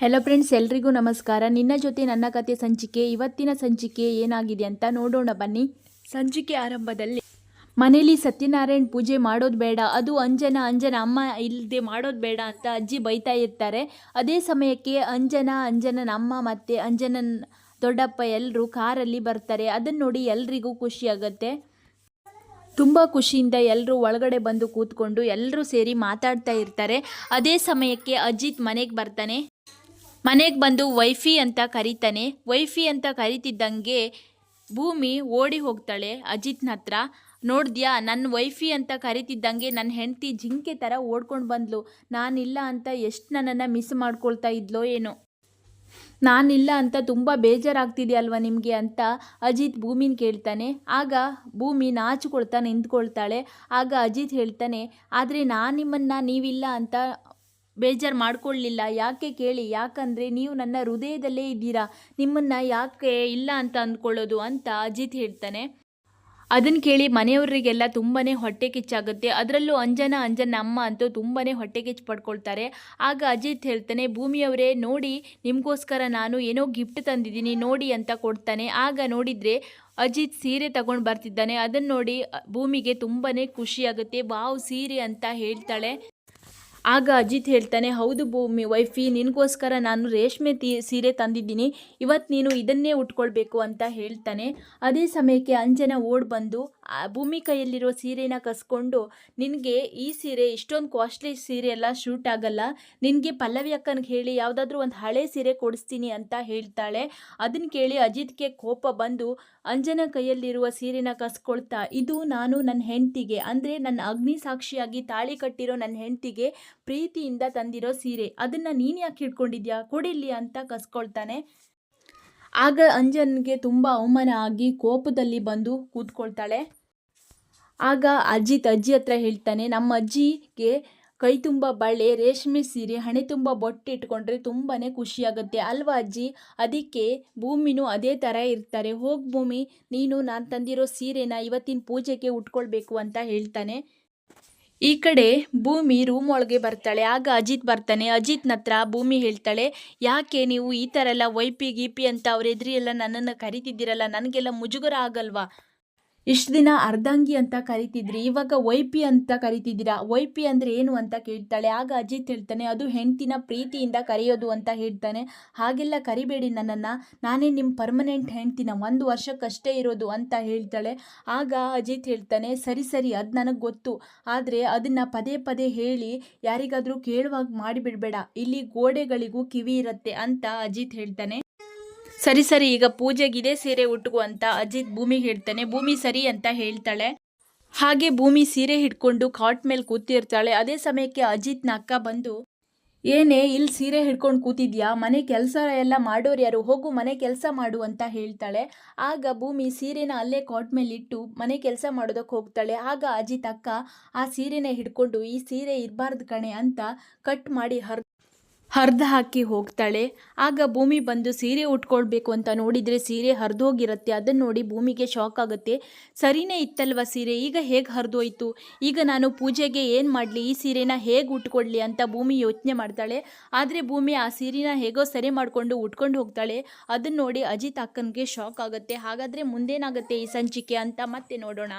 Hello friends ಎಲ್ರಿಗೂ ನಮಸ್ಕಾರ. ನಿನ್ನ ಜೊತೆ ನನ್ನ ಕತೆ ಸಂಚಿಕೆ, ಇವತ್ತಿನ ಸಂಚಿಕೆ ಏನಾಗಿದೆ ಅಂತ ನೋಡೋಣ ಬನ್ನಿ. ಸಂಚಿಕೆ ಆರಂಭದಲ್ಲಿ ಮನೇಲಿ ಸತ್ಯನಾರಾಯಣ್ ಪೂಜೆ ಮಾಡೋದು ಬೇಡ, ಅದು ಅಂಜನ ಅಂಜನ ಅಮ್ಮ ಇಲ್ಲದೆ ಮಾಡೋದು ಬೇಡ ಅಂತ ಅಜ್ಜಿ ಬೈತಾ ಇರ್ತಾರೆ. ಅದೇ ಸಮಯಕ್ಕೆ ಅಂಜನ, ಅಂಜನನ ಅಮ್ಮ ಮತ್ತು ಅಂಜನನ್ ದೊಡ್ಡಪ್ಪ ಎಲ್ಲರೂ ಕಾರಲ್ಲಿ ಬರ್ತಾರೆ. ಅದನ್ನು ನೋಡಿ ಎಲ್ರಿಗೂ ಖುಷಿಯಾಗತ್ತೆ ತುಂಬ ಖುಷಿಯಿಂದ ಎಲ್ಲರೂ ಒಳಗಡೆ ಬಂದು ಕೂತ್ಕೊಂಡು ಎಲ್ಲರೂ ಸೇರಿ ಮಾತಾಡ್ತಾ ಇರ್ತಾರೆ. ಅದೇ ಸಮಯಕ್ಕೆ ಅಜಿತ್ ಮನೆಗೆ ಬರ್ತಾನೆ. ಮನೆಗೆ ಬಂದು ವೈಫಿ ಅಂತ ಕರೀತಾನೆ. ವೈಫಿ ಅಂತ ಕರೀತಿದ್ದಂಗೆ ಭೂಮಿ ಓಡಿ ಹೋಗ್ತಾಳೆ ಅಜಿತ್ನ ಹತ್ರ. ನೋಡಿದ್ಯಾ ನನ್ನ ವೈಫಿ ಅಂತ ಕರಿತಿದ್ದಂಗೆ ನನ್ನ ಹೆಂಡತಿ ಜಿಂಕೆ ಥರ ಓಡ್ಕೊಂಡು ಬಂದ್ಲು. ನಾನಿಲ್ಲ ಅಂತ ಎಷ್ಟು ನನ್ನನ್ನು ಮಿಸ್ ಮಾಡ್ಕೊಳ್ತಾ ಇದ್ಲೋ ಏನೋ. ನಾನಿಲ್ಲ ಅಂತ ತುಂಬ ಬೇಜಾರಾಗ್ತಿದೆಯಲ್ವ ನಿಮಗೆ ಅಂತ ಅಜಿತ್ ಭೂಮಿನ ಕೇಳ್ತಾನೆ. ಆಗ ಭೂಮಿ ನಾಚಿಕೊಳ್ತಾ ನಿಂತ್ಕೊಳ್ತಾಳೆ. ಆಗ ಅಜಿತ್ ಹೇಳ್ತಾನೆ, ಆದರೆ ನಾನು ನಿಮ್ಮನ್ನು ನೀವಿಲ್ಲ ಅಂತ ಬೇಜಾರು ಮಾಡ್ಕೊಳ್ಳಿಲ್ಲ. ಯಾಕೆ ಕೇಳಿ? ಯಾಕಂದರೆ ನೀವು ನನ್ನ ಹೃದಯದಲ್ಲೇ ಇದ್ದೀರಾ? ನಿಮ್ಮನ್ನು ಯಾಕೆ ಇಲ್ಲ ಅಂತ ಅಂದ್ಕೊಳ್ಳೋದು ಅಂತ ಅಜಿತ್ ಹೇಳ್ತಾನೆ. ಅದನ್ನು ಕೇಳಿ ಮನೆಯವರಿಗೆಲ್ಲ ತುಂಬಾ ಹೊಟ್ಟೆ ಕಿಚ್ಚಾಗುತ್ತೆ. ಅದರಲ್ಲೂ ಅಂಜನ ಅಂಜನ ಅಮ್ಮ ಅಂತೂ ತುಂಬಾ ಹೊಟ್ಟೆ ಕಿಚ್ಚು ಪಡ್ಕೊಳ್ತಾರೆ. ಆಗ ಅಜಿತ್ ಹೇಳ್ತಾನೆ, ಭೂಮಿಯವರೇ, ನೋಡಿ, ನಿಮಗೋಸ್ಕರ ನಾನು ಏನೋ ಗಿಫ್ಟ್ ತಂದಿದ್ದೀನಿ, ನೋಡಿ ಅಂತ ಕೊಡ್ತಾನೆ. ಆಗ ನೋಡಿದರೆ ಅಜಿತ್ ಸೀರೆ ತಗೊಂಡು ಬರ್ತಿದ್ದಾನೆ. ಅದನ್ನು ನೋಡಿ ಭೂಮಿಗೆ ತುಂಬಾ ಖುಷಿಯಾಗುತ್ತೆ. ವಾವ್, ಸೀರೆ ಅಂತ ಹೇಳ್ತಾಳೆ. ಆಗ ಅಜಿತ್ ಹೇಳ್ತಾನೆ, ಹೌದು ಭೂಮಿ, ವೈಫಿ, ನಿನಗೋಸ್ಕರ ನಾನು ರೇಷ್ಮೆ ಸೀರೆ ತಂದಿದ್ದೀನಿ. ಇವತ್ತು ನೀನು ಇದನ್ನೇ ಉಟ್ಕೊಳ್ಬೇಕು ಅಂತ ಹೇಳ್ತಾನೆ. ಅದೇ ಸಮಯಕ್ಕೆ ಅಂಜನ ಓಡ್ ಬಂದು ಭೂಮಿ ಕೈಯಲ್ಲಿರೋ ಸೀರೆನ ಕಸ್ಕೊಂಡು, ನಿನಗೆ ಈ ಸೀರೆ, ಇಷ್ಟೊಂದು ಕಾಸ್ಟ್ಲಿ ಸೀರೆ ಎಲ್ಲ ಶೂಟ್ ಆಗಲ್ಲ. ನಿನಗೆ ಪಲ್ಲವಿ ಅಕ್ಕನಿಗೆ ಹೇಳಿ ಯಾವುದಾದ್ರೂ ಒಂದು ಹಳೆ ಸೀರೆ ಕೊಡಿಸ್ತೀನಿ ಅಂತ ಹೇಳ್ತಾಳೆ. ಅದನ್ನು ಕೇಳಿ ಅಜಿತ್ಗೆ ಕೋಪ ಬಂದು, ಅಂಜನ ಕೈಯಲ್ಲಿರುವ ಸೀರೆನ ಕಸ್ಕೊಳ್ತಾ, ಇದು ನಾನು ನನ್ನ ಹೆಂಡ್ತಿಗೆ. ಅಂದರೆ ನನ್ನ ಅಗ್ನಿ ಸಾಕ್ಷಿಯಾಗಿ ತಾಳಿ ಕಟ್ಟಿರೋ ನನ್ನ ಹೆಂಡ್ತಿಗೆ ಪ್ರೀತಿಯಿಂದ ತಂದಿರೋ ಸೀರೆ. ಅದನ್ನು ನೀನು ಯಾಕೆ ಹಿಡ್ಕೊಂಡಿದ್ಯಾ? ಕೊಡಿಲಿ ಅಂತ ಕಸ್ಕೊಳ್ತಾನೆ. ಆಗ ಅಂಜನ್ಗೆ ತುಂಬ ಅವಮಾನ ಆಗಿ ಕೋಪದಲ್ಲಿ ಬಂದು ಕೂತ್ಕೊಳ್ತಾಳೆ. ಆಗ ಅಜ್ಜಿ ಅಜ್ಜಿ ಹತ್ರ ಹೇಳ್ತಾನೆ, ನಮ್ಮ ಅಜ್ಜಿಗೆ ಕೈ ತುಂಬ ಬಳೆ, ರೇಷ್ಮೆ ಸೀರೆ, ಹಣೆ ತುಂಬ ಬೊಟ್ಟೆ ಇಟ್ಕೊಂಡ್ರೆ ತುಂಬಾ ಖುಷಿಯಾಗುತ್ತೆ ಅಲ್ವಾ ಅಜ್ಜಿ? ಅದಕ್ಕೆ ಭೂಮಿನೂ ಅದೇ ಥರ ಇರ್ತಾರೆ. ಹೋಗಿ ಭೂಮಿ, ನೀನು ನಾನು ತಂದಿರೋ ಸೀರೆನ ಇವತ್ತಿನ ಪೂಜೆಗೆ ಉಟ್ಕೊಳ್ಬೇಕು ಅಂತ ಹೇಳ್ತಾನೆ. ಈ ಕಡೆ ಭೂಮಿ ರೂಮ್ ಒಳಗೆ ಬರ್ತಾಳೆ. ಆಗ ಅಜಿತ್ ಬರ್ತಾನೆ. ಅಜಿತ್ನ ಹತ್ರ ಭೂಮಿ ಹೇಳ್ತಾಳೆ, ಯಾಕೆ ನೀವು ಈ ಥರ ಎಲ್ಲ ವೈಪಿ ಗೀಪಿ ಅಂತ ಅವ್ರ ಎದುರಿ ಎಲ್ಲ ನನ್ನನ್ನು ಕರಿತಿದ್ದೀರಲ್ಲ? ನನಗೆಲ್ಲ ಮುಜುಗರ ಆಗಲ್ವಾ? ಇಷ್ಟು ದಿನ ಅರ್ಧಂಗಿ ಅಂತ ಕರಿತಿದ್ರಿ, ಇವಾಗ ವೈಪಿ ಅಂತ ಕರಿತಿದ್ದೀರಾ? ವೈಪಿ ಅಂದರೆ ಏನು ಅಂತ ಕೇಳ್ತಾಳೆ. ಆಗ ಅಜಿತ್ ಹೇಳ್ತಾನೆ, ಅದು ಹೆಂಡ್ತಿನ ಪ್ರೀತಿಯಿಂದ ಕರೆಯೋದು ಅಂತ ಹೇಳ್ತಾನೆ. ಹಾಗೆಲ್ಲ ಕರಿಬೇಡಿ ನನ್ನನ್ನು. ನಾನೇ ನಿಮ್ಮ ಪರ್ಮನೆಂಟ್ ಹೆಂಡ್ತಿನ. ಒಂದು ವರ್ಷಕ್ಕಷ್ಟೇ ಇರೋದು ಅಂತ ಹೇಳ್ತಾಳೆ. ಆಗ ಅಜಿತ್ ಹೇಳ್ತಾನೆ, ಸರಿ ಸರಿ, ಅದು ನನಗೆ ಗೊತ್ತು. ಆದರೆ ಅದನ್ನು ಪದೇ ಪದೇ ಹೇಳಿ ಯಾರಿಗಾದರೂ ಕೇಳುವಾಗ ಮಾಡಿಬಿಡಬೇಡ. ಇಲ್ಲಿ ಗೋಡೆಗಳಿಗೂ ಕಿವಿ ಇರುತ್ತೆ ಅಂತ ಅಜಿತ್ ಹೇಳ್ತಾನೆ. ಸರಿ ಸರಿ, ಈಗ ಪೂಜೆಗೆ ಇದೇ ಸೀರೆ ಉಟ್ಕೋ ಅಂತ ಅಜಿತ್ ಭೂಮಿಗೆ ಹೇಳ್ತಾನೆ. ಭೂಮಿ ಸರಿ ಅಂತ ಹೇಳ್ತಾಳೆ. ಹಾಗೆ ಭೂಮಿ ಸೀರೆ ಹಿಡ್ಕೊಂಡು ಕಾಟ್ ಮೇಲೆ ಕೂತಿರ್ತಾಳೆ. ಅದೇ ಸಮಯಕ್ಕೆ ಅಜಿತ್ನ ಅಕ್ಕ ಬಂದು, ಏನೇ ಇಲ್ಲಿ ಸೀರೆ ಹಿಡ್ಕೊಂಡು ಕೂತಿದ್ಯಾ? ಮನೆ ಕೆಲಸ ಎಲ್ಲ ಮಾಡೋರು ಯಾರು? ಹೋಗು, ಮನೆ ಕೆಲಸ ಮಾಡು ಅಂತ ಹೇಳ್ತಾಳೆ. ಆಗ ಭೂಮಿ ಸೀರೆನ ಅಲ್ಲೇ ಕಾಟ್ ಮೇಲೆ ಇಟ್ಟು ಮನೆ ಕೆಲಸ ಮಾಡೋದಕ್ಕೆ ಹೋಗ್ತಾಳೆ. ಆಗ ಅಜಿತ್ ಅಕ್ಕ, ಆ ಸೀರೆನ ಹಿಡ್ಕೊಂಡು, ಈ ಸೀರೆ ಇರಬಾರ್ದು ಕಣೆ ಅಂತ ಕಟ್ ಮಾಡಿ ಹರ್ ಹರಿದು ಹಾಕಿ ಹೋಗ್ತಾಳೆ. ಆಗ ಭೂಮಿ ಬಂದು ಸೀರೆ ಉಟ್ಕೊಳ್ಬೇಕು ಅಂತ ನೋಡಿದರೆ ಸೀರೆ ಹರಿದೋಗಿರುತ್ತೆ. ಅದನ್ನು ನೋಡಿ ಭೂಮಿಗೆ ಶಾಕ್ ಆಗುತ್ತೆ. ಸರಿನೇ ಇತ್ತಲ್ವ ಸೀರೆ? ಈಗ ಹೇಗೆ ಹರಿದೋಯ್ತು? ಈಗ ನಾನು ಪೂಜೆಗೆ ಏನು ಮಾಡಲಿ? ಈ ಸೀರೆನ ಹೇಗೆ ಉಟ್ಕೊಳ್ಳಿ ಅಂತ ಭೂಮಿ ಯೋಚನೆ ಮಾಡ್ತಾಳೆ. ಆದರೆ ಭೂಮಿ ಆ ಸೀರೆನ ಹೇಗೋ ಸರಿ ಮಾಡಿಕೊಂಡು ಉಟ್ಕೊಂಡು ಹೋಗ್ತಾಳೆ. ಅದನ್ನು ನೋಡಿ ಅಜಿತ್ ಅಕ್ಕನಿಗೆ ಶಾಕ್ ಆಗುತ್ತೆ. ಹಾಗಾದರೆ ಮುಂದೇನಾಗುತ್ತೆ ಈ ಸಂಚಿಕೆ ಅಂತ ಮತ್ತೆ ನೋಡೋಣ.